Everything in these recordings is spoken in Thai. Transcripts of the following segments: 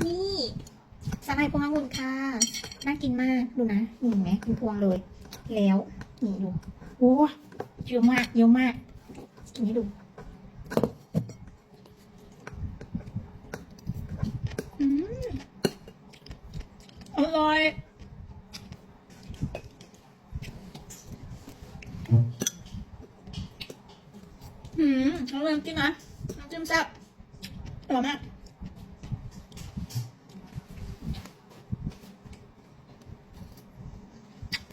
นี่สาหร่ายพวงองุ่นค่ะ น่ากินมากดูนะนี่เห็นไหมเป็นพวงเลย แล้วนี่ดูโอ้เยอะมากเยอะมากกินให้ดูอืมอร่อยอืมน้องเริ่มกินนะน้ำจิ้มแซ่บอร่อยมาก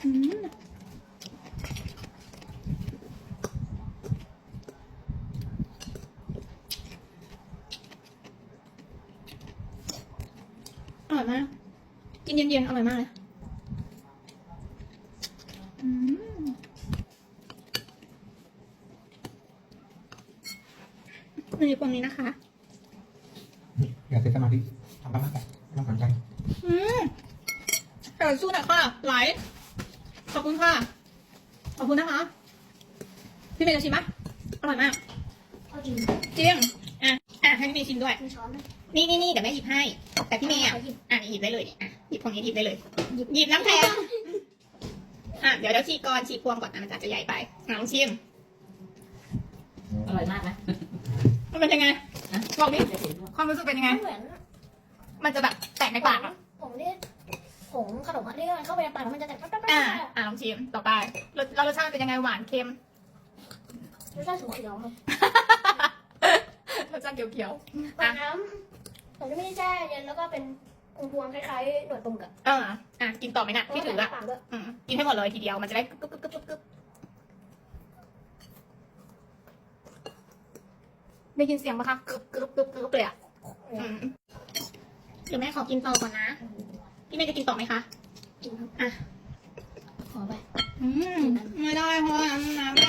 อืมอร่อยมาก กินเย็นๆ อร่อยมากเลยอืมมีพวงนี้นะคะ อย่าเสียสมาธิทำบ้างไปไม่ต้องสนใจ อืมแต่สู้หน่อยค่ะ ไหล ขอบคุณค่ะ ขอบคุณนะคะ พี่เมย์จะชิมปะอร่อยมากเอาจริงจริงอะอะให้พี่เมย์ชิมด้วย มีช้อนไหมนี่นี่นี่เดี๋ยวแม่หยิบให้ แต่พี่เมย์อะหยิบอะหยิบได้เลยเนี่ยอะหยิบพวงนี้หยิบได้เลย หยิบน้ำแข็งอะเดี๋ยวเดี๋ยวฉีกก่อนฉีกพวงก่อนนะมันอาจจะใหญ่ไปอะลองชิม อร่อยมากนะมันเป็นยังไงฮะบอกดิจะเห็นว่าความรู้สึกเป็นยังไง เหมือน มันจะแบบแตกในปากอะผมที่ผงขนมอะที่มันเข้าไปในปากแล้วมันจะแตกแป๊บๆๆอะอะ ลองชิมต่อไปรสแล้วรสชาติมันเป็นยังไงหวานเค็ม รสชาติสีเขียวครับรสชาติเขียวปากน้ำผมจะไม่ได้แช่เย็นแล้วก็เป็นพวงๆคล้ายๆหนวดปลาหมึกอะๆเอออะกินต่อไหมน่ะพี่ถือแล้ละปากด้วยอืมกินให้หมดเลยทีเดียวมันจะได้กึบกึบกึบกึบกึบกึบได้ยินเสียงปะคะกึบกึบกึบกึบเลยอะอืมเดี๋ยวแม่ขอกินต่อก่อนนะ พี่เมย์จะกินต่อไหมคะ กินครับอะ ขอไป อืมไม่ได้เพราะว่าน้ำแม่